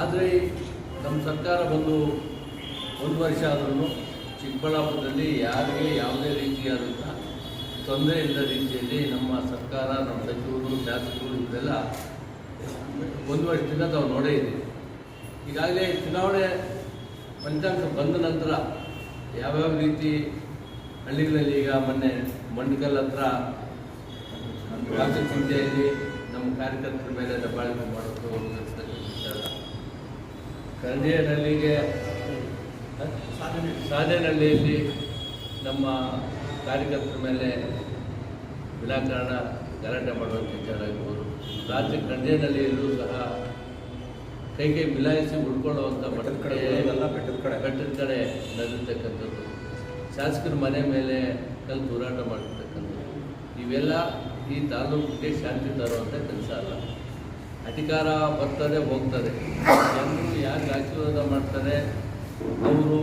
ಆದರೆ ನಮ್ಮ ಸರ್ಕಾರ ಬಂದು ಒಂದು ವರ್ಷ ಆದ್ರೂ ಚಿಕ್ಕಬಳ್ಳಾಪುರದಲ್ಲಿ ಯಾರಿಗೆ ಯಾವುದೇ ರೀತಿಯಾದಂಥ ತೊಂದರೆ ಇಲ್ಲದ ರೀತಿಯಲ್ಲಿ ನಮ್ಮ ಸರ್ಕಾರ, ನಮ್ಮ ಸಚಿವರು, ಶಾಸಕರು ಇವರೆಲ್ಲ ಒಂದು ವರ್ಷದಿಂದ ತಾವು ನೋಡೇ ಇದೆ ಈಗಾಗಲೇ ಚುನಾವಣೆ ಫಲಿತಾಂಶ ಬಂದ ನಂತರ ಯಾವ್ಯಾವ ರೀತಿ ಹಳ್ಳಿಗಳಲ್ಲಿ ಈಗ ಮೊನ್ನೆ ಮಂಡಕಲ್ ಹತ್ರ ರಾಜ್ಯ ಚಿಂತೆಯಲ್ಲಿ ನಮ್ಮ ಕಾರ್ಯಕರ್ತರ ಮೇಲೆ ದಬ್ಬಾಳಿಕೆ ಮಾಡೋದು ಕರಡಿಯನಹಳ್ಳಿಗೆ ಸಾಧನಹಳ್ಳಿಯಲ್ಲಿ ನಮ್ಮ ಕಾರ್ಯಕರ್ತರ ಮೇಲೆ ವಿನಾಕಾರಣ ಗಲಾಟೆ ಮಾಡುವಂಥ ವಿಚಾರ ಆಗಿರ್ಬೋದು ರಾತ್ರಿ ಕಂಡೇನಹಳ್ಳಿಯಲ್ಲೂ ಸಹ ಕೈ ಕೈ ಮಿಲಾಯಿಸಿ ಉಳ್ಕೊಳ್ಳುವಂಥ ಬೆಟ್ಟದ ಕಡೆ ಬೆಟ್ಟದ ಕಡೆ. ಬೆಟ್ಟದ ಕಡೆ ನಡೆದಿರ್ತಕ್ಕಂಥದ್ದು. ಶಾಸಕರ ಮನೆ ಮೇಲೆ ಕಲ್ಲು ಹೋರಾಟ ಮಾಡಿರ್ತಕ್ಕಂಥದ್ದು. ಇವೆಲ್ಲ ಈ ತಾಲೂಕಿಗೆ ಶಾಂತಿ ತರುವಂಥ ಕೆಲಸ ಅಲ್ಲ. ಅಧಿಕಾರ ಬರ್ತದೆ, ಹೋಗ್ತದೆ. ಜನರು ಯಾಕೆ ಆಶೀರ್ವಾದ ಮಾಡ್ತಾರೆ? ಅವರು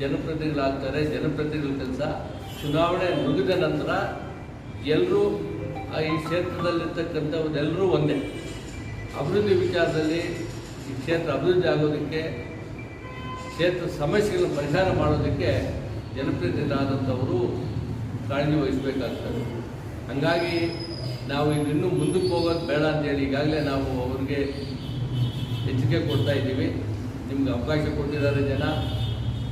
ಜನಪ್ರತಿನಿಧಿಗಳಾಗ್ತಾರೆ, ಜನಪ್ರತಿನಿಧಿಗಳ ಕೆಲಸ ಚುನಾವಣೆ ಮುಗಿದ ನಂತರ ಎಲ್ಲರೂ ಈ ಕ್ಷೇತ್ರದಲ್ಲಿರ್ತಕ್ಕಂಥವ್ರೆಲ್ಲರೂ ಒಂದೇ. ಅಭಿವೃದ್ಧಿ ವಿಚಾರದಲ್ಲಿ ಈ ಕ್ಷೇತ್ರ ಅಭಿವೃದ್ಧಿ ಆಗೋದಕ್ಕೆ, ಕ್ಷೇತ್ರ ಸಮಸ್ಯೆಗಳನ್ನು ಪರಿಹಾರ ಮಾಡೋದಕ್ಕೆ ಜನಪ್ರತಿನಿಧಿಗಳಾದಂಥವರು ಕಾಳಜಿ ವಹಿಸಬೇಕಾಗ್ತದೆ. ಹಂಗಾಗಿ ನಾವು ಇದನ್ನು ಮುಂದಕ್ಕೆ ಹೋಗೋದು ಬೇಡ ಅಂತೇಳಿ ಈಗಾಗಲೇ ನಾವು ಅವ್ರಿಗೆ ಎಚ್ಚರಿಕೆ ಕೊಡ್ತಾ ಇದ್ದೀವಿ. ನಿಮ್ಗೆ ಅವಕಾಶ ಕೊಟ್ಟಿದ್ದಾರೆ ಜನ.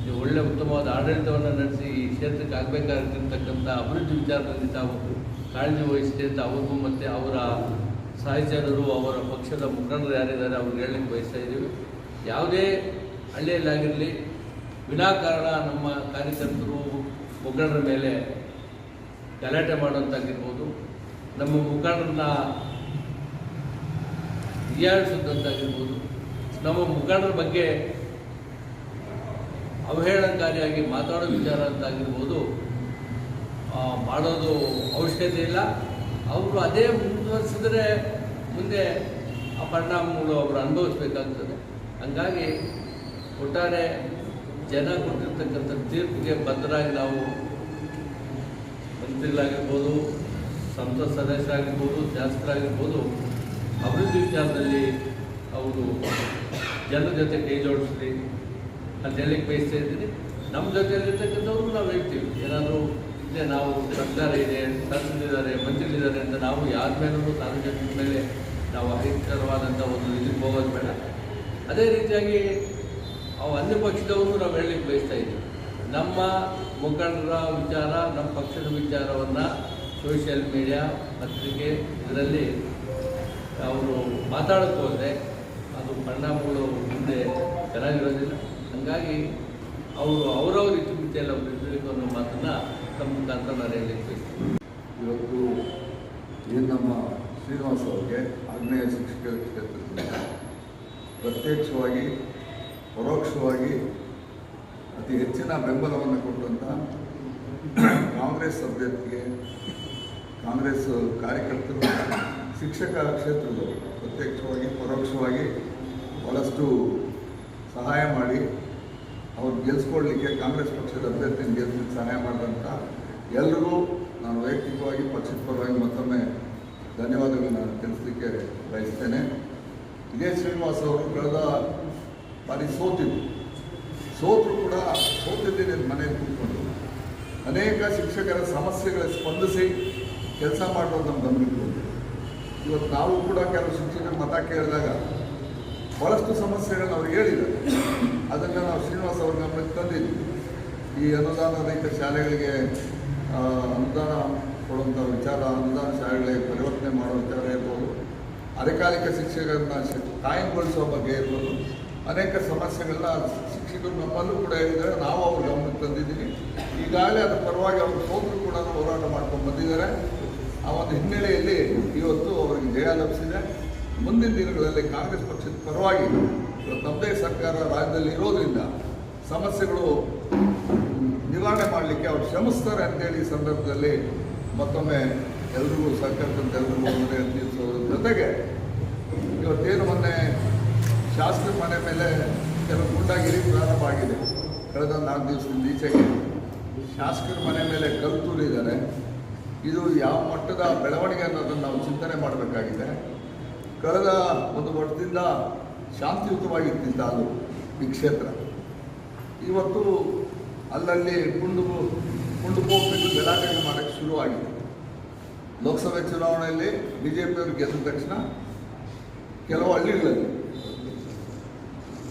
ನೀವು ಒಳ್ಳೆ ಉತ್ತಮವಾದ ಆಡಳಿತವನ್ನು ನಡೆಸಿ ಈ ಕ್ಷೇತ್ರಕ್ಕೆ ಆಗಬೇಕಾಗಿರ್ತಕ್ಕಂಥ ಅಭಿವೃದ್ಧಿ ವಿಚಾರದಲ್ಲಿ ತಾವು ಕಾಳಜಿ ವಹಿಸಿದೆ ಅಂತ ಅವ್ರಿಗೂ ಮತ್ತು ಅವರ ಸಹಚರರು, ಅವರ ಪಕ್ಷದ ಮುಖಂಡರು ಯಾರಿದ್ದಾರೆ ಅವ್ರಿಗೆ ಹೇಳಲಿಕ್ಕೆ ಬಯಸ್ತಾ ಇದ್ದೀವಿ. ಯಾವುದೇ ಹಳ್ಳಿಯಲ್ಲಾಗಿರಲಿ, ವಿನಾಕಾರಣ ನಮ್ಮ ಕಾರ್ಯಕರ್ತರು, ಮುಖಂಡರ ಮೇಲೆ ಗಲಾಟೆ ಮಾಡೋಂತಾಗಿರ್ಬೋದು ನಮ್ಮ ಮುಖಂಡರನ್ನ ಹೀಯಾಳಿಸೋದಂತಾಗಿರ್ಬೋದು ನಮ್ಮ ಮುಖಂಡರ ಬಗ್ಗೆ ಅವಹೇಳನಕಾರಿಯಾಗಿ ಮಾತಾಡೋ ವಿಚಾರ ಅಂತಾಗಿರ್ಬೋದು. ಮಾಡೋದು ಅವಶ್ಯಕತೆ ಇಲ್ಲ. ಅವರು ಅದೇ ಮುಂದುವರಿಸಿದ್ರೆ ಮುಂದೆ ಆ ಪರಿಣಾಮಗಳು ಅವರು ಅನುಭವಿಸ್ಬೇಕಾಗ್ತದೆ. ಹಂಗಾಗಿ ಒಟ್ಟಾರೆ ಜನ ಕೊಟ್ಟಿರ್ತಕ್ಕಂಥ ತೀರ್ಪಿಗೆ ಬದ್ಧರಾಗಿ ನಾವು ಮಂತ್ರಿಗಳಾಗಿರ್ಬೋದು ಸಂಸತ್ ಸದಸ್ಯರಾಗಿರ್ಬೋದು ಶಾಸಕರಾಗಿರ್ಬೋದು, ಅಭಿವೃದ್ಧಿ ವಿಚಾರದಲ್ಲಿ ಅವರು ಜನರ ಜೊತೆ ಕೈ ಜೋಡಿಸ್ರಿ ಅಂತ ಹೇಳಿಕ್ಕೆ ಬಯಸ್ತಾ ಇದ್ದೀನಿ. ನಮ್ಮ ಜೊತೆಯಲ್ಲಿರ್ತಕ್ಕಂಥವ್ರು ನಾವು ಹೇಳ್ತೀವಿ. ಏನಾದರೂ ಇದೆ ನಾವು ಸರ್ಕಾರ ಇದೆ ಶಾಸಕರಿದ್ದಾರೆ ಮಂತ್ರಿಗಳಿದ್ದಾರೆ ಅಂತ ನಾವು ಯಾರ ಮೇಲೂ ಸಾರ್ವಜನಿಕರ ಮೇಲೆ ನಾವು ಅಹಿತಕರವಾದಂಥ ಒಂದು ಇದಕ್ಕೆ ಹೋಗೋದು ಬೇಡ. ಅದೇ ರೀತಿಯಾಗಿ ಅವು ಅನ್ಯ ಪಕ್ಷದವರು ನಾವು ಹೇಳಲಿಕ್ಕೆ ಬಯಸ್ತಾ ಇದ್ದೀವಿ. ನಮ್ಮ ಮುಖಂಡರ ವಿಚಾರ, ನಮ್ಮ ಪಕ್ಷದ ವಿಚಾರವನ್ನು ಸೋಷಿಯಲ್ ಮೀಡಿಯಾ ಪತ್ರಿಕೆ ಇದರಲ್ಲಿ ಅವರು ಮಾತಾಡೋಕ್ಕೆ ಹೋದರೆ ಅದು ಪರಿಣಾಮಗಳು ಮುಂದೆ ಚೆನ್ನಾಗಿರೋದಿಲ್ಲ. ಹಾಗಾಗಿ ಅವರು ಅವರವ್ರ ಇತಿಮಿತಿಯಲ್ಲಿ ಅವರು ಇರಬೇಕು ಅನ್ನೋ ಮಾತನ್ನು ತಮ್ಮ ಮುಖಾಂತರ ನಾನು ಬಯಸ್ತೀನಿ. ಇವತ್ತು ಏನು ನಮ್ಮ ಶ್ರೀನಿವಾಸ ಅವರಿಗೆ ಆಗ್ನೇಯ ಶಿಕ್ಷಕ ಕ್ಷೇತ್ರದಿಂದ ಪ್ರತ್ಯಕ್ಷವಾಗಿ, ಪರೋಕ್ಷವಾಗಿ ಅತಿ ಹೆಚ್ಚಿನ ಬೆಂಬಲವನ್ನು ಕೊಟ್ಟಂಥ ಕಾಂಗ್ರೆಸ್ ಅಭ್ಯರ್ಥಿಗೆ ಕಾಂಗ್ರೆಸ್ ಕಾರ್ಯಕರ್ತರು, ಶಿಕ್ಷಕ ಕ್ಷೇತ್ರದವರು ಪ್ರತ್ಯಕ್ಷವಾಗಿ, ಪರೋಕ್ಷವಾಗಿ ಭಾಳಷ್ಟು ಸಹಾಯ ಮಾಡಿ ಅವ್ರು ಗೆಲ್ಲಿಸ್ಕೊಳ್ಲಿಕ್ಕೆ ಕಾಂಗ್ರೆಸ್ ಪಕ್ಷದ ಅಭ್ಯರ್ಥಿನ ಗೆಲ್ಸಲಿಕ್ಕೆ ಸಹಾಯ ಮಾಡಿದಂಥ ಎಲ್ಲರಿಗೂ ನಾನು ವೈಯಕ್ತಿಕವಾಗಿ, ಪಕ್ಷದ ಪರವಾಗಿ ಮತ್ತೊಮ್ಮೆ ಧನ್ಯವಾದಗಳನ್ನು ತಿಳಿಸ್ಲಿಕ್ಕೆ ಬಯಸ್ತೇನೆ. ಇದೇ ಶ್ರೀನಿವಾಸ್ ಅವರು ಕಳೆದ ಬಾರಿ ಸೋತಿದ್ರು. ಸೋತರು ಕೂಡ ಸೋತಿದ್ದೇನೆ ಮನೆಯಲ್ಲಿ ಕೂತ್ಕೊಂಡು. ಅನೇಕ ಶಿಕ್ಷಕರ ಸಮಸ್ಯೆಗಳ ಸ್ಪಂದಿಸಿ ಕೆಲಸ ಮಾಡೋದು ಗಮನಕ್ಕೆ ಇವತ್ತು ನಾವು ಕೂಡ ಕೆಲವು ಶಿಕ್ಷಕರ ಮತ ಕೇಳಿದಾಗ ಭಾಳಷ್ಟು ಸಮಸ್ಯೆಗಳನ್ನ ಅವ್ರು ಹೇಳಿದ್ದಾರೆ. ಅದನ್ನು ನಾವು ಶ್ರೀನಿವಾಸ್ ಅವ್ರ ಗಮನಕ್ಕೆ ತಂದಿದ್ವಿ ಈ ಅನುದಾನ ಶಾಲೆಗಳಿಗೆ ಅನುದಾನ ಕೊಡುವಂಥ ವಿಚಾರ, ಅನುದಾನ ಶಾಲೆಗಳಿಗೆ ಪರಿವರ್ತನೆ ಮಾಡೋ ವಿಚಾರ ಇರ್ಬೋದು. ಅರೆಕಾಲಿಕ ಶಿಕ್ಷಕರನ್ನ ಕಾಯಂಗೊಳಿಸುವ ಬಗ್ಗೆ ಇರ್ಬೋದು. ಅನೇಕ ಸಮಸ್ಯೆಗಳನ್ನ ಶಿಕ್ಷಕರು ನಮ್ಮಲ್ಲೂ ಕೂಡ ಹೇಳಿದ್ದಾರೆ. ನಾವು ಅವ್ರ ಗಮನಕ್ಕೆ ತಂದಿದ್ದೀವಿ. ಈಗಾಗಲೇ ಅದರ ಪರವಾಗಿ ಅವರು ಹೋಗಿ ಕೂಡ ಹೋರಾಟ ಮಾಡ್ಕೊಂಡು ಬಂದಿದ್ದಾರೆ. ಆ ಒಂದು ಹಿನ್ನೆಲೆಯಲ್ಲಿ ಇವತ್ತು ಅವರಿಗೆ ಜಯ ಲಭಿಸಿದೆ. ಮುಂದಿನ ದಿನಗಳಲ್ಲಿ ಕಾಂಗ್ರೆಸ್ ಪಕ್ಷದ ಪರವಾಗಿ ತಮ್ಮದೇ ಸರ್ಕಾರ ರಾಜ್ಯದಲ್ಲಿ ಇರೋದ್ರಿಂದ ಸಮಸ್ಯೆಗಳು ನಿವಾರಣೆ ಮಾಡಲಿಕ್ಕೆ ಅವರು ಶ್ರಮಿಸ್ತಾರೆ ಅಂತೇಳಿ ಈ ಸಂದರ್ಭದಲ್ಲಿ ಮತ್ತೊಮ್ಮೆ ಎಲ್ರಿಗೂ ಸಹಕರಿಸಂತ ಎಲ್ರಿಗೂ ಮನೆ ತೀರಿಸೋದ್ರ ಜೊತೆಗೆ ಇವತ್ತೇನು ಮೊನ್ನೆ ಶಾಸಕರ ಮನೆ ಮೇಲೆ ಕೆಲವು ಗುಂಡಾಗಿರಿ ಪ್ರಾರಂಭ ಆಗಿದೆ. ಕಳೆದ ನಾಲ್ಕು ದಿವಸದಿಂದ ಈಚೆಗೆ ಶಾಸಕರ ಮನೆ ಮೇಲೆ ಕಲ್ಲು ತೂರಿದ್ದಾರೆ. ಇದು ಯಾವ ಮಟ್ಟದ ಬೆಳವಣಿಗೆ ಅನ್ನೋದನ್ನು ನಾವು ಚಿಂತನೆ ಮಾಡಬೇಕಾಗಿದೆ. ಕಳೆದ ಒಂದು ವರ್ಷದಿಂದ ಶಾಂತಿಯುತವಾಗಿತ್ತು ಅದು ಈ ಕ್ಷೇತ್ರ. ಇವತ್ತು ಅಲ್ಲಲ್ಲಿ ಕುಂಡು ಕುಂಡು ಹೋಗ್ಬಿಟ್ಟು ಗಲಾಟೆಗಳು ಮಾಡೋಕ್ಕೆ ಶುರುವಾಗಿದೆ. ಲೋಕಸಭೆ ಚುನಾವಣೆಯಲ್ಲಿ ಬಿ ಜೆ ಪಿಯವರು ಗೆದ್ದ ತಕ್ಷಣ ಕೆಲವು ಹಳ್ಳಿಗಳಲ್ಲಿ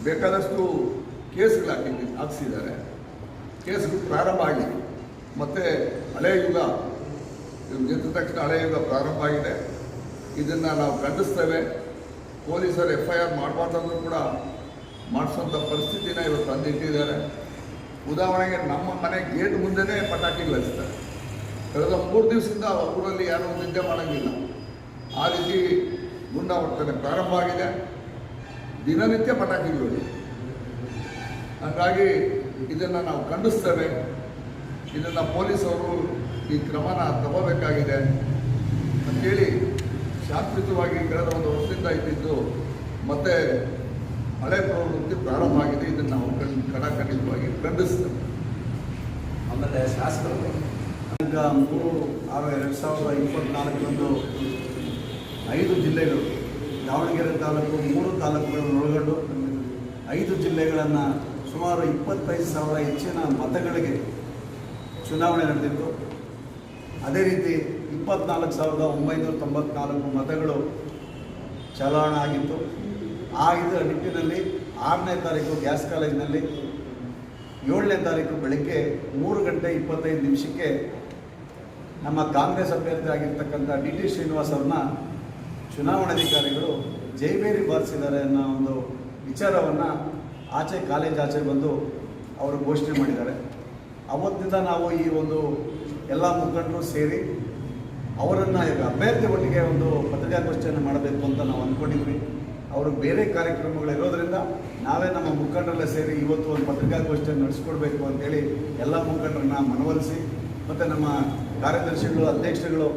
ಬೇಕಾದಷ್ಟು ಕೇಸ್ಗಳು ಹಾಕಿ ಹಾಕ್ಸಿದ್ದಾರೆ. ಕೇಸ್ಗಳು ಪ್ರಾರಂಭ ಆಗಿದೆ ಮತ್ತು ಹಳೆ ಯುಗ ಇವ್ರು ಗೆದ್ದ ತಕ್ಷಣ ಹಳೆ ಯುಗ ಪ್ರಾರಂಭ ಆಗಿದೆ. ಇದನ್ನು ನಾವು ಖಂಡಿಸ್ತೇವೆ. ಪೊಲೀಸರು ಎಫ್ ಐ ಆರ್ ಮಾಡಬಾರ್ದಂದ್ರೂ ಕೂಡ ಮಾಡಿಸೋಂಥ ಪರಿಸ್ಥಿತಿನ ಇವತ್ತು ತಂದಿಟ್ಟಿದ್ದಾರೆ. ಉದಾಹರಣೆಗೆ ನಮ್ಮ ಮನೆ ಗೇಟ್ ಮುಂದೆನೇ ಪಟಾಕಿಗಳು ಹಚ್ತಾರೆ ಕಳೆದ ಮೂರು ದಿವಸದಿಂದ ಊರಲ್ಲಿ ಯಾರೂ ನಿದ್ದೆ ಮಾಡೋಂಗಿಲ್ಲ. ಆ ರೀತಿ ಗುಂಡಾವರ್ತನೆ ಪ್ರಾರಂಭ ಆಗಿದೆ. ದಿನನಿತ್ಯ ಪಟಾಕಿಗಳು ಹಾಗಾಗಿ ಇದನ್ನು ನಾವು ಖಂಡಿಸ್ತೇವೆ. ಇದನ್ನು ಪೊಲೀಸರು ಈ ಕ್ರಮನ ತಗೋಬೇಕಾಗಿದೆ ಅಂತೇಳಿ ಶಾಸ್ತ್ರೀಯವಾಗಿ ಕಳೆದ ಒಂದು ವರ್ಷದಿಂದ ಇದ್ದಿದ್ದು ಮತ್ತೆ ಹಳೆ ಪ್ರವೃತ್ತಿ ಪ್ರಾರಂಭ ಆಗಿದೆ. ಇದನ್ನು ನಾವು ಕಣ್ ಕಡಾಖಂಡಿತವಾಗಿ ಖಂಡಿಸ್ತೇವೆ. ಆಮೇಲೆ ಶಾಸಕರು. ಈಗ ಮೂರು ಆರು ಎರಡು ಸಾವಿರದ ಇಪ್ಪತ್ತ್ನಾಲ್ಕರಂದು ಐದು ಜಿಲ್ಲೆಗಳು ದಾವಣಗೆರೆ ತಾಲೂಕು ಮೂರು ತಾಲೂಕುಗಳನ್ನು ಒಳಗೊಂಡು ಐದು ಜಿಲ್ಲೆಗಳನ್ನು ಸುಮಾರು ಇಪ್ಪತ್ತೈದು ಸಾವಿರ ಹೆಚ್ಚಿನ ಮತಗಳಿಗೆ ಚುನಾವಣೆ ನಡೆದಿತ್ತು. ಅದೇ ರೀತಿ ಇಪ್ಪತ್ನಾಲ್ಕು ಸಾವಿರದ ಒಂಬೈನೂರ ತೊಂಬತ್ನಾಲ್ಕು ಮತಗಳು ಚಲಾವಣೆ ಆಗಿತ್ತು. ಆ ಇದರ ನಿಟ್ಟಿನಲ್ಲಿ ಆರನೇ ತಾರೀಕು ಗ್ಯಾಸ್ ಕಾಲೇಜಿನಲ್ಲಿ ಏಳನೇ ತಾರೀಕು ಬೆಳಗ್ಗೆ ಮೂರು ಗಂಟೆ ಇಪ್ಪತ್ತೈದು ನಿಮಿಷಕ್ಕೆ ನಮ್ಮ ಕಾಂಗ್ರೆಸ್ ಅಭ್ಯರ್ಥಿ ಆಗಿರ್ತಕ್ಕಂಥ ಡಿ ಟಿ ಶ್ರೀನಿವಾಸ್ ಅವ್ರನ್ನ ಚುನಾವಣಾಧಿಕಾರಿಗಳು ಜೈಬೇರಿ ಬಾರಿಸಿದ್ದಾರೆ ಅನ್ನೋ ಒಂದು ವಿಚಾರವನ್ನು ಆಚೆ ಕಾಲೇಜ್ ಆಚೆ ಬಂದು ಅವರು ಘೋಷಣೆ ಮಾಡಿದ್ದಾರೆ. ಅವತ್ತಿಂದ ನಾವು ಈ ಒಂದು ಎಲ್ಲ ಮುಖಂಡರು ಸೇರಿ ಅವರನ್ನು ಈಗ ಅಭ್ಯರ್ಥಿ ಒಟ್ಟಿಗೆ ಒಂದು ಪತ್ರಿಕಾಗೋಷ್ಠಿಯನ್ನು ಮಾಡಬೇಕು ಅಂತ ನಾವು ಅಂದ್ಕೊಂಡಿದ್ವಿ ಅವರು ಬೇರೆ ಕಾರ್ಯಕ್ರಮಗಳು ಇರೋದರಿಂದ ನಾವೇ ನಮ್ಮ ಮುಖಂಡರೆಲ್ಲ ಸೇರಿ ಇವತ್ತು ಒಂದು ಪತ್ರಿಕಾಗೋಷ್ಠಿಯನ್ನು ನಡೆಸ್ಕೊಡ್ಬೇಕು ಅಂತೇಳಿ ಎಲ್ಲ ಮುಖಂಡರನ್ನ ಮನವೊಲಿಸಿ ಮತ್ತು ನಮ್ಮ ಕಾರ್ಯದರ್ಶಿಗಳು, ಅಧ್ಯಕ್ಷರುಗಳು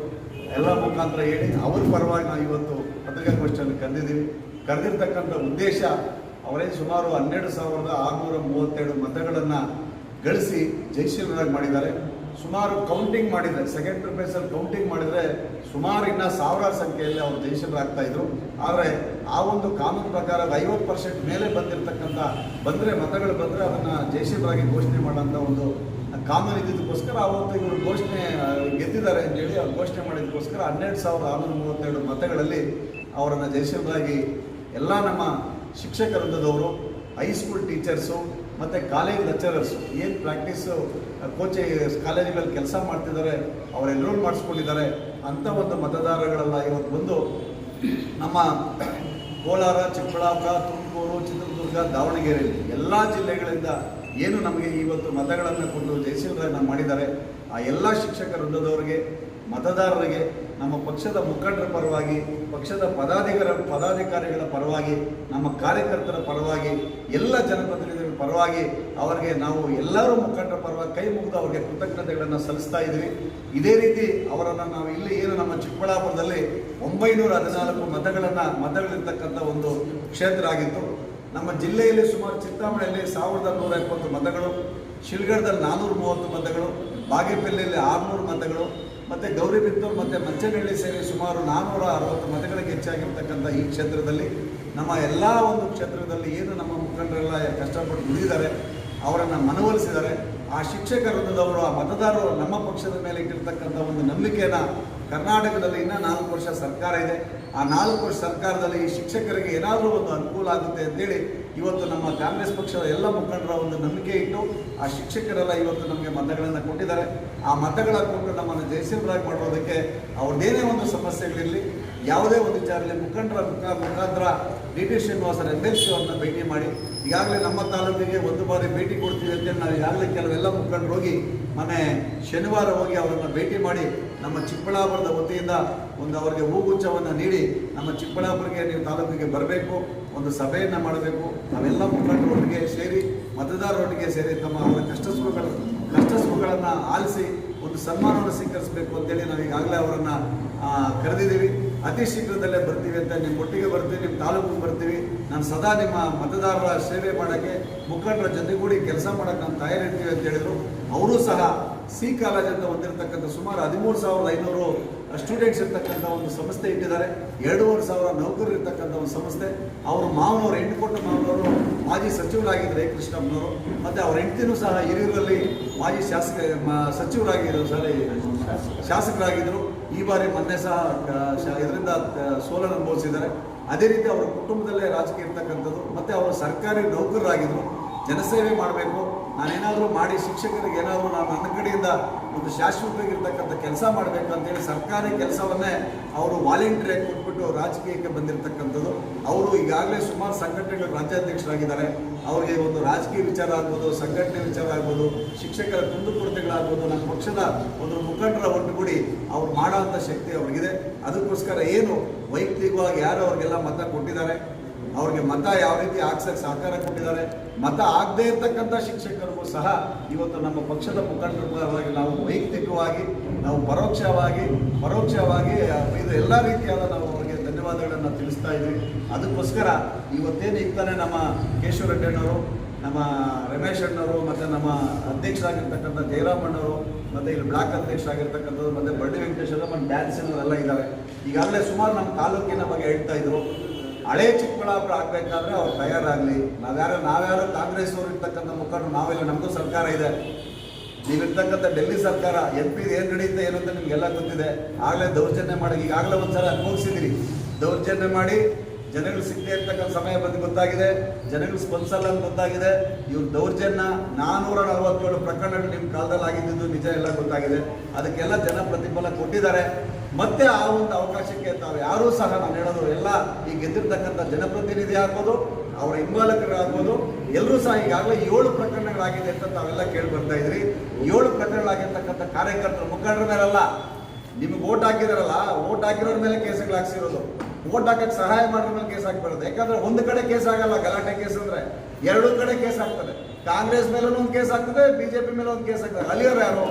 ಎಲ್ಲ ಮುಖಾಂತರ ಹೇಳಿ ಅವ್ರ ಪರವಾಗಿ ನಾವು ಇವತ್ತು ಪತ್ರಿಕಾಗೋಷ್ಠಿಯನ್ನು ಕರೆದಿದ್ದೀವಿ. ಕರೆದಿರ್ತಕ್ಕಂಥ ಉದ್ದೇಶ ಅವರೇ ಸುಮಾರು ಹನ್ನೆರಡು ಸಾವಿರದ ಆರುನೂರ ಮೂವತ್ತೆರಡು ಮತಗಳನ್ನು ಗಳಿಸಿ ಜಯಶೀಲರಾಗಿ ಮಾಡಿದ್ದಾರೆ. ಸುಮಾರು ಕೌಂಟಿಂಗ್ ಮಾಡಿದರೆ ಸೆಕೆಂಡ್ ಪ್ರಿಪೇಸಲ್ಲಿ ಕೌಂಟಿಂಗ್ ಮಾಡಿದರೆ ಸುಮಾರು ಇನ್ನೂ ಸಾವಿರಾರು ಸಂಖ್ಯೆಯಲ್ಲಿ ಅವರು ಜಯಶೀಲರಾಗ್ತಾ ಇದ್ರು. ಆದರೆ ಆ ಒಂದು ಕಾನೂನು ಪ್ರಕಾರ ಐವತ್ತು ಪರ್ಸೆಂಟ್ ಮೇಲೆ ಬಂದಿರತಕ್ಕಂತ, ಬಂದರೆ ಮತಗಳು ಬಂದರೆ ಅದನ್ನು ಜಯಶೀಲರಾಗಿ ಘೋಷಣೆ ಮಾಡೋಂಥ ಒಂದು ಕಾನೂನು ಇದ್ದಿದ್ದಕ್ಕೋಸ್ಕರ ಅವತ್ತು ಇವರು ಘೋಷಣೆ ಗೆದ್ದಿದ್ದಾರೆ ಗೆದ್ದಿದ್ದಾರೆ ಅಂತೇಳಿ ಅವ್ರು ಘೋಷಣೆ ಮಾಡಿದ್ದಕ್ಕೋಸ್ಕರ ಹನ್ನೆರಡು ಸಾವಿರದ ಆರುನೂರ ಮೂವತ್ತೆರಡು ಮತಗಳಲ್ಲಿ ಅವರನ್ನು ಜಯಶೀಲರಾಗಿ ಎಲ್ಲ ನಮ್ಮ ಶಿಕ್ಷಕ ವೃಂದದವರು ಹೈಸ್ಕೂಲ್ ಟೀಚರ್ಸು ಮತ್ತು ಕಾಲೇಜ್ ಲೆಕ್ಚರರ್ಸು ಏನು ಪ್ರಾಕ್ಟೀಸು ಕೋಚೆ ಕಾಲೇಜುಗಳಲ್ಲಿ ಕೆಲಸ ಮಾಡ್ತಿದ್ದಾರೆ ಅವ್ರು ಎನ್ರೋಲ್ ಮಾಡಿಸ್ಕೊಂಡಿದ್ದಾರೆ ಅಂಥ ಒಂದು ಮತದಾರಗಳೆಲ್ಲ ಇವತ್ತು ಬಂದು ನಮ್ಮ ಕೋಲಾರ, ಚಿಕ್ಕಬಳ್ಳಾಪುರ, ತುಮಕೂರು, ಚಿತ್ರದುರ್ಗ, ದಾವಣಗೆರೆ ಎಲ್ಲ ಜಿಲ್ಲೆಗಳಿಂದ ಏನು ನಮಗೆ ಇವತ್ತು ಮತಗಳನ್ನು ಕೊಟ್ಟು ಜಯಶೀಲರನ್ನು ಮಾಡಿದ್ದಾರೆ, ಆ ಎಲ್ಲ ಶಿಕ್ಷಕ ವೃಂದದವರಿಗೆ, ಮತದಾರರಿಗೆ, ನಮ್ಮ ಪಕ್ಷದ ಮುಖಂಡರ ಪರವಾಗಿ, ಪಕ್ಷದ ಪದಾಧಿಕಾರ, ಪದಾಧಿಕಾರಿಗಳ ಪರವಾಗಿ, ನಮ್ಮ ಕಾರ್ಯಕರ್ತರ ಪರವಾಗಿ ಎಲ್ಲ ಜನಪ್ರತಿನಿಧಿಗಳ ಪರವಾಗಿ ಅವರಿಗೆ ನಾವು ಎಲ್ಲರೂ ಮುಖಂಡರ ಪರವಾಗಿ ಕೈ ಮುಗಿದು ಅವರಿಗೆ ಕೃತಜ್ಞತೆಗಳನ್ನು ಸಲ್ಲಿಸ್ತಾ ಇದ್ದೀವಿ ಇದೇ ರೀತಿ ಅವರನ್ನು ನಾವು ಇಲ್ಲಿ ಏನು ನಮ್ಮ ಚಿಕ್ಕಬಳ್ಳಾಪುರದಲ್ಲಿ ಒಂಬೈನೂರ ಹದಿನಾಲ್ಕು ಮತಗಳನ್ನು, ಮತಗಳಿರ್ತಕ್ಕಂಥ ಒಂದು ಕ್ಷೇತ್ರ ಆಗಿತ್ತು ನಮ್ಮ ಜಿಲ್ಲೆಯಲ್ಲಿ ಸುಮಾರು ಚಿಂತಾಮಣಿಯಲ್ಲಿ ಸಾವಿರದ ನೂರ ಎಪ್ಪತ್ತು ಮತಗಳು, ಶಿಲ್ಗಡದಲ್ಲಿ ನಾನ್ನೂರ ಮೂವತ್ತು ಮತಗಳು ಬಾಗೇಪಲ್ಲಿಯಲ್ಲಿ ಆರುನೂರು ಮತಗಳು, ಮತ್ತು ಗೌರಿಬಿತ್ತು ಮತ್ತು ಮಂಚನಹಳ್ಳಿ ಸೇರಿ ಸುಮಾರು ನಾನ್ನೂರ ಅರವತ್ತು ಮತಗಳಿಗೆ ಹೆಚ್ಚಾಗಿರ್ತಕ್ಕಂಥ ಈ ಕ್ಷೇತ್ರದಲ್ಲಿ ನಮ್ಮ ಎಲ್ಲ ಒಂದು ಕ್ಷೇತ್ರದಲ್ಲಿ ಏನು ನಮ್ಮ ಮುಖಂಡರೆಲ್ಲ ಕಷ್ಟಪಟ್ಟು ದುಡಿದಿದ್ದಾರೆ ಅವರನ್ನು ಮನವೊಲಿಸಿದ್ದಾರೆ ಆ ಶಿಕ್ಷಕ ಆ ಮತದಾರರು ನಮ್ಮ ಪಕ್ಷದ ಮೇಲೆ ಇಟ್ಟಿರ್ತಕ್ಕಂಥ ಒಂದು ನಂಬಿಕೆಯನ್ನು ಕರ್ನಾಟಕದಲ್ಲಿ ಇನ್ನೂ ನಾಲ್ಕು ವರ್ಷ ಸರ್ಕಾರ ಇದೆ. ಆ ನಾಲ್ಕು ವರ್ಷ ಸರ್ಕಾರದಲ್ಲಿ ಈ ಶಿಕ್ಷಕರಿಗೆ ಏನಾದರೂ ಒಂದು ಅನುಕೂಲ ಆಗುತ್ತೆ ಅಂತೇಳಿ ಇವತ್ತು ನಮ್ಮ ಕಾಂಗ್ರೆಸ್ ಪಕ್ಷದ ಎಲ್ಲ ಮುಖಂಡರ ಒಂದು ನಂಬಿಕೆ ಇಟ್ಟು ಆ ಶಿಕ್ಷಕರೆಲ್ಲ ಇವತ್ತು ನಮಗೆ ಮತಗಳನ್ನು ಕೊಟ್ಟಿದ್ದಾರೆ. ಆ ಮತಗಳ ಕೊಟ್ಟು ನಮ್ಮನ್ನು ಜಯಶೀಲರಾಗಿ ಮಾಡೋದಕ್ಕೆ ಅವ್ರದ್ದೇನೇ ಒಂದು ಸಮಸ್ಯೆಗಳಿರಲಿ, ಯಾವುದೇ ಒಂದು ವಿಚಾರದಲ್ಲಿ ಮುಖಂಡರ ಮುಖ ಮುಖಾಂತರ ಡಿ ಟಿ ಶ್ರೀನಿವಾಸರ ಎಂ ಭೇಟಿ ಮಾಡಿ, ಈಗಾಗಲೇ ನಮ್ಮ ತಾಲೂಕಿಗೆ ಒಂದು ಬಾರಿ ಭೇಟಿ ಕೊಡ್ತೀವಿ ಅಂತೇಳಿ ನಾವು ಈಗಾಗಲೇ ಕೆಲವೆಲ್ಲ ಮುಖಂಡರು ಹೋಗಿ ಮನೆ ಶನಿವಾರ ಹೋಗಿ ಅವರನ್ನು ಭೇಟಿ ಮಾಡಿ ನಮ್ಮ ಚಿಕ್ಕಬಳ್ಳಾಪುರದ ವತಿಯಿಂದ ಒಂದು ಅವರಿಗೆ ಹೂಗುಚ್ಛವನ್ನು ನೀಡಿ ನಮ್ಮ ಚಿಕ್ಕಬಳ್ಳಾಪುರಕ್ಕೆ ನೀವು ತಾಲೂಕಿಗೆ ಬರಬೇಕು. ಒಂದು ಸಭೆಯನ್ನು ಮಾಡಬೇಕು. ನಾವೆಲ್ಲ ಮುಖಂಡರೊಟ್ಟಿಗೆ ಸೇರಿ, ಮತದಾರರೊಟ್ಟಿಗೆ ಸೇರಿ ತಮ್ಮ ಅವರ ಕಷ್ಟ ಸುಖಗಳ ಕಷ್ಟ ಸುಖಗಳನ್ನು ಆಲಿಸಿ ಒಂದು ಸನ್ಮಾನವನ್ನು ಸ್ವೀಕರಿಸಬೇಕು ಅಂತೇಳಿ ನಾವು ಈಗಾಗಲೇ ಅವರನ್ನು ಕರೆದಿದ್ದೀವಿ. ಅತಿ ಶೀಘ್ರದಲ್ಲೇ ಬರ್ತೀವಿ ಅಂತ ನಿಮ್ಮ ಒಟ್ಟಿಗೆ ಬರ್ತೀವಿ ನಿಮ್ಮ ತಾಲೂಕಿಗೆ ಬರ್ತೀವಿ. ನಾನು ಸದಾ ನಿಮ್ಮ ಮತದಾರರ ಸೇವೆ ಮಾಡೋಕ್ಕೆ, ಮುಖಂಡರ ಜೊತೆಗೂಡಿ ಕೆಲಸ ಮಾಡೋಕ್ಕೆ ನಾನು ತಯಾರಿರ್ತೀವಿ ಅಂತ ಹೇಳಿದರು. ಅವರು ಸಹ ಸಿ ಕಾಲೇಜ್ ಅಂತ ಹೊಂದಿರತಕ್ಕಂಥ ಸುಮಾರು ಹದಿಮೂರು ಸಾವಿರದ ಐನೂರು ಸ್ಟೂಡೆಂಟ್ಸ್ ಇರ್ತಕ್ಕಂಥ ಒಂದು ಸಂಸ್ಥೆ ಇಟ್ಟಿದ್ದಾರೆ. ಎರಡೂವರೆ ಸಾವಿರ ನೌಕರರು ಇರ್ತಕ್ಕಂಥ ಒಂದು ಸಂಸ್ಥೆ. ಅವರು ಮಾವನವರು ಹೆಣ್ಣು ಕೊಟ್ಟ ಮಾವನವರು, ಮಾಜಿ ಸಚಿವರಾಗಿದ್ದಾರೆ ಎ ಕೃಷ್ಣಪ್ಪನವರು ಮತ್ತು ಅವರ ಹೆಂಡತಿನೂ ಸಹ ಹಿರಿಯೂರಲ್ಲಿ ಮಾಜಿ ಶಾಸಕ ಸಚಿವರಾಗಿದ್ದರು ಸಾರಿ ಶಾಸಕರಾಗಿದ್ದರು ಈ ಬಾರಿ ಮೊನ್ನೆ ಸಹ ಇದರಿಂದ ಸೋಲನ್ನು ಅನುಭವಿಸಿದ್ದಾರೆ. ಅದೇ ರೀತಿ ಅವರ ಕುಟುಂಬದಲ್ಲೇ ರಾಜಕೀಯ ಇರ್ತಕ್ಕಂಥದ್ದು. ಮತ್ತು ಅವರು ಸರ್ಕಾರಿ ನೌಕರರಾಗಿದ್ದರು ಜನಸೇವೆ ಮಾಡಬೇಕು. ನಾನೇನಾದರೂ ಮಾಡಿ ಶಿಕ್ಷಕರಿಗೆ ಏನಾದರೂ ನಾನು ನನ್ನ ಕಡೆಯಿಂದ ಒಂದು ಶಾಶ್ವತವಾಗಿರ್ತಕ್ಕಂಥ ಕೆಲಸ ಮಾಡಬೇಕು ಅಂತೇಳಿ ಸರ್ಕಾರಿ ಕೆಲಸವನ್ನೇ ಅವರು ವಾಲಂಟಿಯರ್ ಕೊಟ್ಬಿಟ್ಟು ರಾಜಕೀಯಕ್ಕೆ ಬಂದಿರತಕ್ಕಂಥದ್ದು ಅವರು ಈಗಾಗಲೇ ಸುಮಾರು ಸಂಘಟನೆಗಳ ರಾಜ್ಯಾಧ್ಯಕ್ಷರಾಗಿದ್ದಾರೆ. ಅವರಿಗೆ ಒಂದು ರಾಜಕೀಯ ವಿಚಾರ ಆಗ್ಬೋದು, ಸಂಘಟನೆ ವಿಚಾರ ಆಗ್ಬೋದು, ಶಿಕ್ಷಕರ ಕುಂದುಕೊರತೆಗಳಾಗ್ಬೋದು ನಮ್ಮ ಪಕ್ಷದ ಒಂದು ಮುಖಂಡರ ಒಟ್ಟುಗೂಡಿ ಅವ್ರು ಮಾಡೋ ಶಕ್ತಿ ಅವ್ರಿಗಿದೆ. ಅದಕ್ಕೋಸ್ಕರ ಏನು ವೈಯಕ್ತಿಕವಾಗಿ ಯಾರು ಅವ್ರಿಗೆಲ್ಲ ಮತ ಕೊಟ್ಟಿದ್ದಾರೆ ಅವ್ರಿಗೆ ಮತ ಯಾವ ರೀತಿ ಹಾಕ್ಸಕ್ಕೆ ಸಹಕಾರ ಕೊಟ್ಟಿದ್ದಾರೆ. ಮತ ಆಗದೇ ಇರತಕ್ಕಂಥ ಶಿಕ್ಷಕರಿಗೂ ಸಹ ಇವತ್ತು ನಮ್ಮ ಪಕ್ಷದ ಮುಖಂಡರ ನಾವು ವೈಯಕ್ತಿಕವಾಗಿ, ನಾವು ಪರೋಕ್ಷವಾಗಿ ಪರೋಕ್ಷವಾಗಿ, ಇದು ಎಲ್ಲ ರೀತಿಯಾದ ನಾವು ಅವರಿಗೆ ಧನ್ಯವಾದಗಳನ್ನು ತಿಳಿಸ್ತಾ ಇದ್ದೀವಿ ಅದಕ್ಕೋಸ್ಕರ ಇವತ್ತೇನು ಇರ್ತಾನೆ ನಮ್ಮ ಕೇಶವ ರೆಡ್ಡಿಯಣ್ಣವರು ನಮ್ಮ ರಮೇಶ್ ಅಣ್ಣವರು, ಮತ್ತು ನಮ್ಮ ಅಧ್ಯಕ್ಷರಾಗಿರ್ತಕ್ಕಂಥ ಜಯರಾಮಣ್ಣವರು ಮತ್ತು ಇಲ್ಲಿ ಬ್ಲಾಕ್ ಅಧ್ಯಕ್ಷ ಆಗಿರ್ತಕ್ಕಂಥದ್ದು ಮತ್ತು ಬಡ್ಡಿ ವೆಂಕಟೇಶ್ವರ ಮತ್ತು ಡ್ಯಾನ್ಸ್ ಎಲ್ಲ ಇದ್ದಾರೆ ಈಗಾಗಲೇ ಸುಮಾರು ನಮ್ಮ ತಾಲೂಕಿನ ಬಗ್ಗೆ ಹೇಳ್ತಾ ಇದ್ರು. ಹಳೆ ಚಿಕ್ಕಬಳ್ಳಾಪುರ ಆಗಬೇಕಾದ್ರೆ ಅವ್ರು ತಯಾರಾಗಲಿ. ನಾವ್ಯಾರು ನಾವ್ಯಾರು ಕಾಂಗ್ರೆಸ್ ಅವರು ಇರ್ತಕ್ಕಂಥ ಮುಖಂಡರು, ನಾವೆಲ್ಲ, ನಮಗೂ ಸರ್ಕಾರ ಇದೆ. ನೀವಿರ್ತಕ್ಕಂಥ ಡೆಲ್ಲಿ ಸರ್ಕಾರ, ಎಂ ಪಿ ಏನು ನಡೆಯುತ್ತೆ ಏನು ಅಂತ ನಿಮಗೆಲ್ಲ ಗೊತ್ತಿದೆ. ಆಗಲೇ ದೌರ್ಜನ್ಯ ಮಾಡಿ, ಈಗಾಗಲೇ ಒಂದ್ಸಲ ಅನುಭವಿಸಿದಿರಿ ದೌರ್ಜನ್ಯ ಮಾಡಿ ಜನಗಳು ಸಿಗದೆ ಇರ್ತಕ್ಕಂಥ ಸಮಯ ಬಂದು ಗೊತ್ತಾಗಿದೆ. ಜನಗಳು ಸ್ಪಂದಿಸಲ್ಲ ಅಂತ ಗೊತ್ತಾಗಿದೆ. ಇವ್ರ ದೌರ್ಜನ್ಯ ನಾನ್ನೂರ ನಲವತ್ತೇಳು ಪ್ರಕರಣಗಳು ನಿಮ್ಮ ಕಾಲದಲ್ಲಿ ಆಗಿದ್ದು ನಿಜ ಎಲ್ಲ ಗೊತ್ತಾಗಿದೆ. ಅದಕ್ಕೆಲ್ಲ ಜನ ಪ್ರತಿಫಲ ಕೊಟ್ಟಿದ್ದಾರೆ. ಮತ್ತೆ ಆ ಒಂದು ಅವಕಾಶಕ್ಕೆ ತಾವು ಯಾರೂ ಸಹ ನಾನು ಹೇಳೋದು ಎಲ್ಲ ಈ ಗೆದ್ದಿರ್ತಕ್ಕಂಥ ಜನಪ್ರತಿನಿಧಿ ಆಗ್ಬೋದು, ಅವರ ಹಿಂಬಾಲಕರಾಗ್ಬೋದು, ಎಲ್ಲರೂ ಸಹ ಈಗಾಗಲೇ ಏಳು ಪ್ರಕರಣಗಳಾಗಿದೆ ಅಂತ ತಾವೆಲ್ಲ ಕೇಳಿ ಬರ್ತಾ ಇದ್ರಿ. ಏಳು ಪ್ರಕರಣಗಳಾಗಿರ್ತಕ್ಕಂಥ ಕಾರ್ಯಕರ್ತರ ಮುಖಂಡರ ಮೇಲಲ್ಲ, ನಿಮ್ಗೆ ಓಟ್ ಹಾಕಿದಾರಲ್ಲ ಓಟ್ ಹಾಕಿರೋರ ಮೇಲೆ ಕೇಸುಗಳು ಹಾಕ್ಸಿರೋದು. ಓಟ್ ಹಾಕಕ್ಕೆ ಸಹಾಯ ಮಾಡಿದ ಮೇಲೆ ಕೇಸ್ ಹಾಕ್ಬಾರ್ದು ಯಾಕಂದ್ರೆ ಒಂದು ಕಡೆ ಕೇಸ್ ಆಗಲ್ಲ, ಗಲಾಟೆ ಕೇಸ್ ಅಂದ್ರೆ. ಎರಡು ಕಡೆ ಕೇಸ್ ಆಗ್ತದೆ. ಕಾಂಗ್ರೆಸ್ ಮೇಲೂ ಒಂದು ಕೇಸ್ ಆಗ್ತದೆ, ಬಿಜೆಪಿ ಮೇಲೆ ಒಂದು ಕೇಸ್ ಆಗ್ತದೆ. ಅಲ್ಲಿಯವರು ಯಾರು?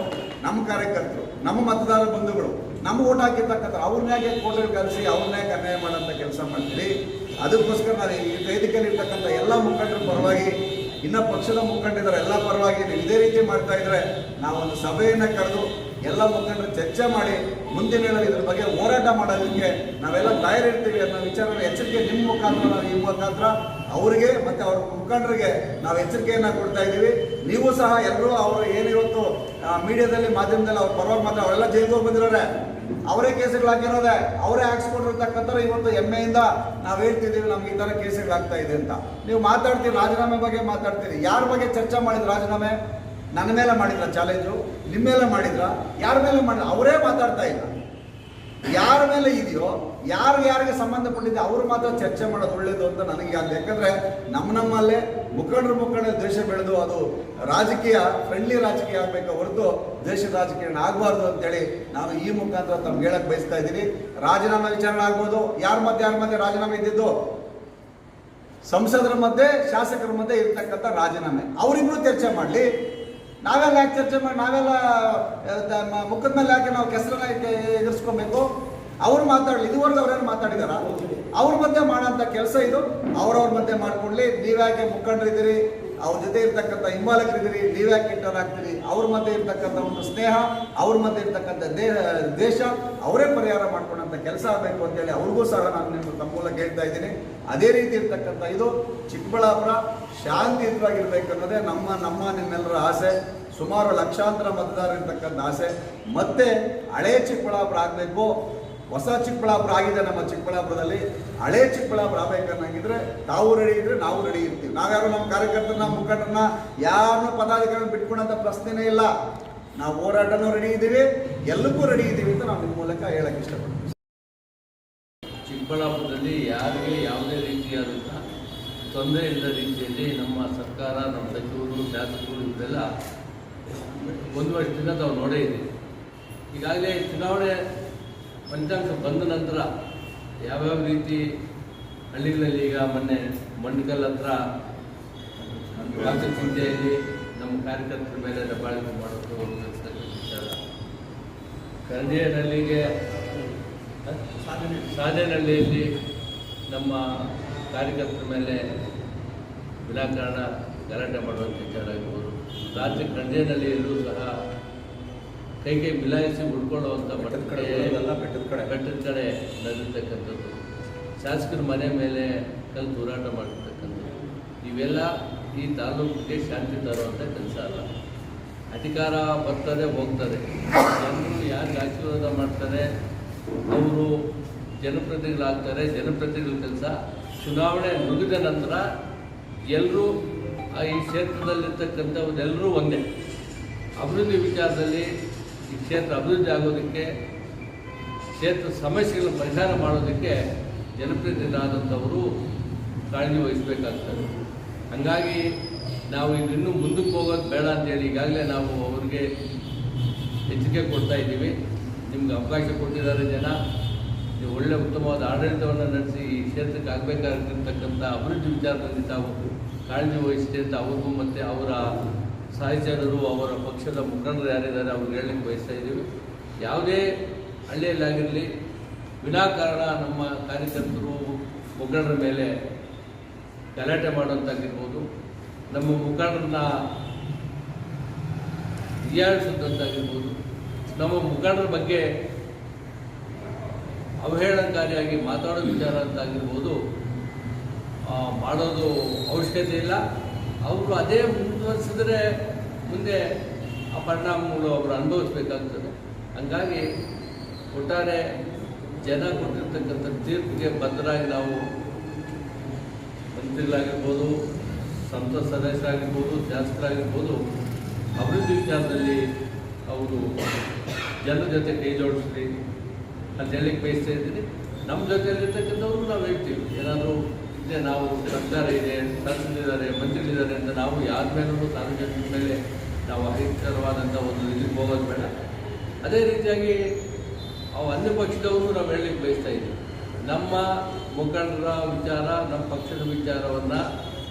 ನಮ್ಮ ಕಾರ್ಯಕರ್ತರು, ನಮ್ಮ ಮತದಾರ ಬಂಧುಗಳು. ನಮ್ಮ ಓಟ್ ಹಾಕಿರ್ತಕ್ಕಂಥ ಅವ್ರನ್ನಾಗೆ ಯಾಕೆ ಕೋಟೆ ಕಲಿಸಿ ಅವ್ರನ್ನಾಗೆ ಅನ್ಯಾಯ ಮಾಡೋಂಥ ಕೆಲಸ ಮಾಡ್ತೀರಿ. ಅದಕ್ಕೋಸ್ಕರ ನಾನು ಈ ವೇದಿಕೆಯಲ್ಲಿ ಇರ್ತಕ್ಕಂಥ ಎಲ್ಲ ಮುಖಂಡರ ಪರವಾಗಿ, ಇನ್ನ ಪಕ್ಷದ ಮುಖಂಡಿದ್ದಾರೆ ಎಲ್ಲ ಪರವಾಗಿ ಇದೇ ರೀತಿ ಮಾಡ್ತಾ ಇದ್ರೆ ನಾವೊಂದು ಸಭೆಯನ್ನ ಕರೆದು ಎಲ್ಲ ಮುಖಂಡರು ಚರ್ಚೆ ಮಾಡಿ, ಮುಂದಿನ ಇದ್ರ ಬಗ್ಗೆ ಹೋರಾಟ ಮಾಡೋದಕ್ಕೆ ನಾವೆಲ್ಲ ತಯಾರಿರ್ತೀವಿ ಅನ್ನೋ ವಿಚಾರ ಎಚ್ಚರಿಕೆ ನಿಮ್ಮ ಮುಖಾಂತರ ನಾವು ಈ ಮುಖಾಂತರ ಅವರಿಗೆ ಮತ್ತೆ ಅವ್ರ ಮುಖಂಡರಿಗೆ ನಾವು ಎಚ್ಚರಿಕೆಯನ್ನು ಕೊಡ್ತಾ ಇದ್ದೀವಿ. ನೀವು ಸಹ ಎಲ್ಲರೂ ಅವರು ಏನಿವತ್ತು ಮೀಡಿಯಾದಲ್ಲಿ, ಮಾಧ್ಯಮದಲ್ಲಿ ಅವ್ರು ಪರವಾಗಿ ಮಾತ್ರ ಅವರೆಲ್ಲ ಜೈಲಿಗೆ ಹೋಗಿ ಅವರೇ ಕೇಸುಗಳು ಹಾಕಿರೋದೆ ಅವರೇ ಹಾಕ್ಸ್ಕೊಂಡಿರ್ತಕ್ಕಂಥ ಇವತ್ತು ಹೆಮ್ಮೆಯಿಂದ ನಾವು ಹೇಳ್ತಿದ್ದೀವಿ ನಮ್ಗೆ ಈ ಥರ ಕೇಸುಗಳಾಗ್ತಾ ಇದೆ ಅಂತ. ನೀವು ಮಾತಾಡ್ತೀವಿ ರಾಜೀನಾಮೆ ಬಗ್ಗೆ ಮಾತಾಡ್ತೀರಿ. ಯಾರ ಬಗ್ಗೆ ಚರ್ಚೆ ಮಾಡಿದ್ರು ರಾಜೀನಾಮೆ? ನನ್ನ ಮೇಲೆ ಮಾಡಿದ್ರ ಚಾಲೆಂಜು ನಿಮ್ಮ ಮೇಲೆ ಮಾಡಿದ್ರ? ಯಾರ ಮೇಲೆ ಮಾಡಿದ್ರ? ಅವರೇ ಮಾತಾಡ್ತಾ ಇಲ್ಲ. ಯಾರ ಮೇಲೆ ಇದೆಯೋ, ಯಾರು ಯಾರಿಗೆ ಸಂಬಂಧಪಟ್ಟಿದೆ ಅವರು ಮಾತ್ರ ಚರ್ಚೆ ಮಾಡೋದು ಒಳ್ಳೇದು ಅಂತ ನನಗೆ ಅದು ಯಾಕಂದ್ರೆ ನಮ್ಮ ನಮ್ಮಲ್ಲೇ ಮುಖಂಡರು ಮುಖಂಡ ದೇಶ ಬೆಳೆದು ಅದು ರಾಜಕೀಯ ಫ್ರೆಂಡ್ಲಿ ರಾಜಕೀಯ ಆಗಬೇಕು ಹೊರತು ದೇಶದ ರಾಜಕೀಯ ಆಗಬಾರ್ದು ಅಂತೇಳಿ ನಾನು ಈ ಮುಖಾಂತರ ತಮ್ಗೆ ಹೇಳಕ್ ಬಯಸ್ತಾ ಇದ್ದೀನಿ. ರಾಜೀನಾಮೆ ವಿಚಾರಣೆ ಆಗ್ಬೋದು. ಯಾರ ಮಧ್ಯೆ ಯಾರ ಮಧ್ಯೆ ರಾಜೀನಾಮೆ ಇದ್ದಿದ್ದು? ಸಂಸದರ ಮಧ್ಯೆ, ಶಾಸಕರ ಮಧ್ಯೆ ಇರ್ತಕ್ಕಂಥ ರಾಜೀನಾಮೆ. ಅವರಿಬ್ರು ಚರ್ಚೆ ಮಾಡಲಿ. ನಾವೆಲ್ಲ ಯಾಕೆ ಚರ್ಚೆ ಮಾಡಿ, ನಾವೆಲ್ಲ ಮುಖದ ಮೇಲೆ ಯಾಕೆ ನಾವು ಕೆಸರನ್ನ ಎದುರಿಸ್ಕೊಬೇಕು? ಅವ್ರು ಮಾತಾಡಲಿ, ಇದುವರೆಗೂ ಅವ್ರೇನು ಮಾತಾಡಿದಾರ? ಅವ್ರ ಮಧ್ಯೆ ಮಾಡೋಂಥ ಕೆಲಸ ಇದು. ಅವ್ರವ್ರ ಮಧ್ಯೆ ಮಾಡ್ಕೊಡ್ಲಿ ನೀವ್ಯಾಕೆ ಮುಖಂಡರಿದ್ದೀರಿ? ಅವ್ರ ಜೊತೆ ಇರ್ತಕ್ಕಂಥ ಹಿಂಬಾಲಕರಿದ್ದೀರಿ ನೀವ್ಯಾಕೆ ಇಂಟರ್ ಆಗ್ತೀರಿ ಅವ್ರ ಮಧ್ಯೆ ಇರ್ತಕ್ಕಂಥ ಒಂದು ಸ್ನೇಹ, ಅವ್ರ ಮಧ್ಯೆ ಇರ್ತಕ್ಕಂಥ ದೇಶ, ಅವರೇ ಪರಿಹಾರ ಮಾಡ್ಕೊಂಡಂಥ ಕೆಲಸ ಆಗಬೇಕು ಅಂತೇಳಿ ಅವ್ರಿಗೂ ಸಹ ನಾನು ನಿಮ್ಮ ತಮ್ಮ ಮೂಲಕ ಹೇಳ್ತಾ ಇದ್ದೀನಿ. ಅದೇ ರೀತಿ ಇರ್ತಕ್ಕಂಥ ಇದು ಚಿಕ್ಕಬಳ್ಳಾಪುರ ಶಾಂತಿಯುತವಾಗಿರ್ಬೇಕು ಅನ್ನೋದೇ ನಮ್ಮ ನಮ್ಮ, ನಿಮ್ಮೆಲ್ಲರ ಆಸೆ. ಸುಮಾರು ಲಕ್ಷಾಂತರ ಮತದಾರರು ಇರ್ತಕ್ಕಂಥ ಆಸೆ. ಮತ್ತೆ ಹಳೆ ಚಿಕ್ಕಬಳ್ಳಾಪುರ ಆಗಬೇಕು. ಹೊಸ ಚಿಕ್ಕಬಳ್ಳಾಪುರ ಆಗಿದೆ ನಮ್ಮ ಚಿಕ್ಕಬಳ್ಳಾಪುರದಲ್ಲಿ. ಹಳೆ ಚಿಕ್ಕಬಳ್ಳಾಪುರ ಆಗ್ಬೇಕನ್ನಾಗಿದ್ರೆ ತಾವು ರೆಡಿ ಇದ್ರೆ ನಾವು ರೆಡಿ ಇರ್ತೀವಿ. ನಾವ್ಯಾರು ನಮ್ಮ ಕಾರ್ಯಕರ್ತರನ್ನ ಮುಖಂಡರನ್ನ ಯಾರನ್ನೂ ಪದಾಧಿಕಾರಿಗಳನ್ನ ಬಿಟ್ಕೊಂಡಂತ ಪ್ರಶ್ನೆನೇ ಇಲ್ಲ. ನಾವು ಹೋರಾಟನೂ ರೆಡಿ ಇದ್ದೀವಿ, ಎಲ್ಲಕ್ಕೂ ರೆಡಿ ಇದ್ದೀವಿ ಅಂತ ನಾವು ನಿಮ್ಮ ಮೂಲಕ ಹೇಳಕ್ ಇಷ್ಟಪಡ್ತೀವಿ. ಚಿಕ್ಕಬಳ್ಳಾಪುರದಲ್ಲಿ ಯಾರಿಗೆ ಯಾವುದೇ ರೀತಿಯಾದಂಥ ತೊಂದರೆ ಇಲ್ಲದ ರೀತಿಯಲ್ಲಿ ನಮ್ಮ ಸರ್ಕಾರ, ನಮ್ಮ ಸಚಿವರು, ಶಾಸಕರು ಇವರೆಲ್ಲ ಒಂದು ವರ್ಷದಿಂದ ನಾವು ನೋಡೇ ಇದ್ದೀವಿ. ಈಗಾಗಲೇ ಚುನಾವಣೆ ಫಲಿತಾಂಶ ಬಂದ ನಂತರ ಯಾವ್ಯಾವ ರೀತಿ ಹಳ್ಳಿಗಳಲ್ಲಿ ಈಗ ಮೊನ್ನೆ ಮಂಡ್ಕಲ್ ಹತ್ರ ಚಿಂತೆಯಲ್ಲಿ ನಮ್ಮ ಕಾರ್ಯಕರ್ತರ ಮೇಲೆ ದಬ್ಬಾಳಿಕೆ ಮಾಡೋದು ವಿಚಾರ. ಕರಡಿಯನಹಳ್ಳಿಗೆ ಸಾಧೇನಹಳ್ಳಿಯಲ್ಲಿ ನಮ್ಮ ಕಾರ್ಯಕರ್ತರ ಮೇಲೆ ವಿನಾಕಾರಣ ಗಲಾಟೆ ಮಾಡುವಂಥ ವಿಚಾರ ಇರ್ಬೋದು ರಾಜ್ಯ ಕರಡಿಯನಹಳ್ಳಿಯಲ್ಲೂ ಸಹ ಕೈ ಕೈ ಮಿಲಾಯಿಸಿ ಉಳ್ಕೊಳ್ಳುವಂಥ ಬೆಟ್ಟದ ಕಡೆ ಬೆಟ್ಟದ ಕಡೆ. ಬೆಟ್ಟದ ಕಡೆ ನಡೆದಿರ್ತಕ್ಕಂಥದ್ದು. ಶಾಸಕರ ಮನೆ ಮೇಲೆ ಕಲ್ ಹೋರಾಟ ಮಾಡಿರ್ತಕ್ಕಂಥದ್ದು. ಇವೆಲ್ಲ ಈ ತಾಲೂಕಿಗೆ ಶಾಂತಿ ತರುವಂಥ ಕೆಲಸ ಅಲ್ಲ. ಅಧಿಕಾರ ಬರ್ತದೆ ಹೋಗ್ತದೆ. ಜನರು ಯಾರಿಗೆ ಆಶೀರ್ವಾದ ಮಾಡ್ತಾರೆ ಅವರು ಜನಪ್ರತಿನಿಧಿಗಳಾಗ್ತಾರೆ ಜನಪ್ರತಿನಿಧಿಗಳ ಕೆಲಸ ಚುನಾವಣೆ ಮುಗಿದ ನಂತರ ಎಲ್ಲರೂ ಈ ಕ್ಷೇತ್ರದಲ್ಲಿರ್ತಕ್ಕಂಥವ್ರೆಲ್ಲರೂ ಒಂದೇ. ಅಭಿವೃದ್ಧಿ ವಿಚಾರದಲ್ಲಿ ಈ ಕ್ಷೇತ್ರ ಅಭಿವೃದ್ಧಿ ಆಗೋದಕ್ಕೆ ಕ್ಷೇತ್ರ ಸಮಸ್ಯೆಗಳ ಪರಿಹಾರ ಮಾಡೋದಕ್ಕೆ ಜನಪ್ರತಿನಿಧಿಗಳಾದಂಥವರು ಕಾಳಜಿ ವಹಿಸಬೇಕಾಗ್ತದೆ. ಹಾಗಾಗಿ ನಾವು ಇನ್ನೂ ಮುಂದಕ್ಕೆ ಹೋಗೋದು ಬೇಡ ಅಂತೇಳಿ ಈಗಾಗಲೇ ನಾವು ಅವ್ರಿಗೆ ಎಚ್ಚರಿಕೆ ಕೊಡ್ತಾ ಇದ್ದೀವಿ. ನಿಮ್ಗೆ ಅವಕಾಶ ಕೊಟ್ಟಿದ್ದಾರೆ ಜನ. ನೀವು ಒಳ್ಳೆ ಉತ್ತಮವಾದ ಆಡಳಿತವನ್ನು ನಡೆಸಿ ಈ ಕ್ಷೇತ್ರಕ್ಕೆ ಆಗಬೇಕಾಗಿರ್ತಕ್ಕಂಥ ಅಭಿವೃದ್ಧಿ ವಿಚಾರದಲ್ಲಿ ತಾವು ಕಾಳಜಿ ವಹಿಸಿದೆ ಅಂತ ಅವ್ರಿಗೂ ಮತ್ತು ಅವರ ಸಹಚರರು ಅವರ ಪಕ್ಷದ ಮುಖಂಡರು ಯಾರಿದ್ದಾರೆ ಅವ್ರಿಗೆ ಹೇಳಲಿಕ್ಕೆ ಬಯಸ್ತಾ ಇದ್ದೀವಿ. ಯಾವುದೇ ಹಳ್ಳಿಯಲ್ಲಾಗಿರಲಿ, ವಿನಾಕಾರಣ ನಮ್ಮ ಕಾರ್ಯಕರ್ತರು, ಮುಖಂಡರ ಮೇಲೆ ಗಲಾಟೆ ಮಾಡೋಂಥಾಗಿರ್ಬೋದು ನಮ್ಮ ಮುಖಂಡರನ್ನ ಹೀಯಾಳಿಸೋದಂತಾಗಿರ್ಬೋದು ನಮ್ಮ ಮುಖಂಡರ ಬಗ್ಗೆ ಅವಹೇಳನಕಾರಿಯಾಗಿ ಮಾತಾಡೋ ವಿಚಾರ ಅಂತಾಗಿರ್ಬೋದು ಮಾಡೋದು ಅವಶ್ಯಕತೆ ಇಲ್ಲ. ಅವರು ಅದೇ ಮುಂದುವರಿಸಿದ್ರೆ ಮುಂದೆ ಆ ಪರಿಣಾಮಗಳು ಅವರು ಅನುಭವಿಸ್ಬೇಕಾಗ್ತದೆ. ಹಂಗಾಗಿ ಒಟ್ಟಾರೆ ಜನ ಕೊಟ್ಟಿರ್ತಕ್ಕಂಥ ತೀರ್ಪಿಗೆ ಬದ್ಧರಾಗಿ ನಾವು ಮಂತ್ರಿಗಳಾಗಿರ್ಬೋದು, ಸಂಸತ್ ಸದಸ್ಯರಾಗಿರ್ಬೋದು, ಶಾಸಕರಾಗಿರ್ಬೋದು, ಅಭಿವೃದ್ಧಿ ವಿಚಾರದಲ್ಲಿ ಅವರು ಜನರ ಜೊತೆ ಕೈ ಜೋಡಿಸ್ರಿ ಅಂತ ಹೇಳಿಕ್ಕೆ ಬಯಸ್ತಾ ಇದ್ದೀನಿ. ನಮ್ಮ ಜೊತೆಯಲ್ಲಿರ್ತಕ್ಕಂಥವ್ರು ನಾವು ಹೇಳ್ತೀವಿ. ಏನಾದರೂ ನಾವು ಸರ್ಕಾರ ಇದೆ ಶಾಸಕರಿದ್ದಾರೆ ಮಂತ್ರಿಗಳಿದ್ದಾರೆ ಅಂತ ನಾವು ಯಾರ ಮೇಲೂ ಸಾರ್ವಜನಿಕರ ಮೇಲೆ ನಾವು ಅಹಿತಕರವಾದಂಥ ಒಂದು ಇದಕ್ಕೆ ಹೋಗೋದು ಬೇಡ. ಅದೇ ರೀತಿಯಾಗಿ ಅವು ಅನ್ಯ ಪಕ್ಷದವರು ನಾವು ಹೇಳಲಿಕ್ಕೆ ಬಯಸ್ತಾ ಇದ್ದೀವಿ ನಮ್ಮ ಮುಖಂಡರ ವಿಚಾರ, ನಮ್ಮ ಪಕ್ಷದ ವಿಚಾರವನ್ನು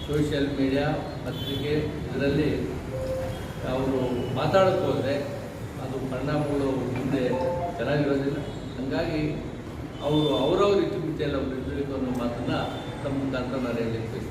ಸೋಷಿಯಲ್ ಮೀಡಿಯಾ ಪತ್ರಿಕೆ ಇದರಲ್ಲಿ ಅವರು ಮಾತಾಡೋಕ್ಕೆ ಅದು ಪರಿಣಾಮಗಳು ಮುಂದೆ ಚೆನ್ನಾಗಿರೋದಿಲ್ಲ. ಹಾಗಾಗಿ ಅವರು ಅವರವ್ರ ಇತಿಮಿತಿಯಲ್ಲಿ ಅವರು ಇರಬೇಕು ಅನ್ನೋ ಮಾತನ್ನು ತಮ್ಮ ಮುಖಾಂತರ ನಾನು ಹೇಳಲಿಕ್ಕೆ ಬಯಸ್ತೀನಿ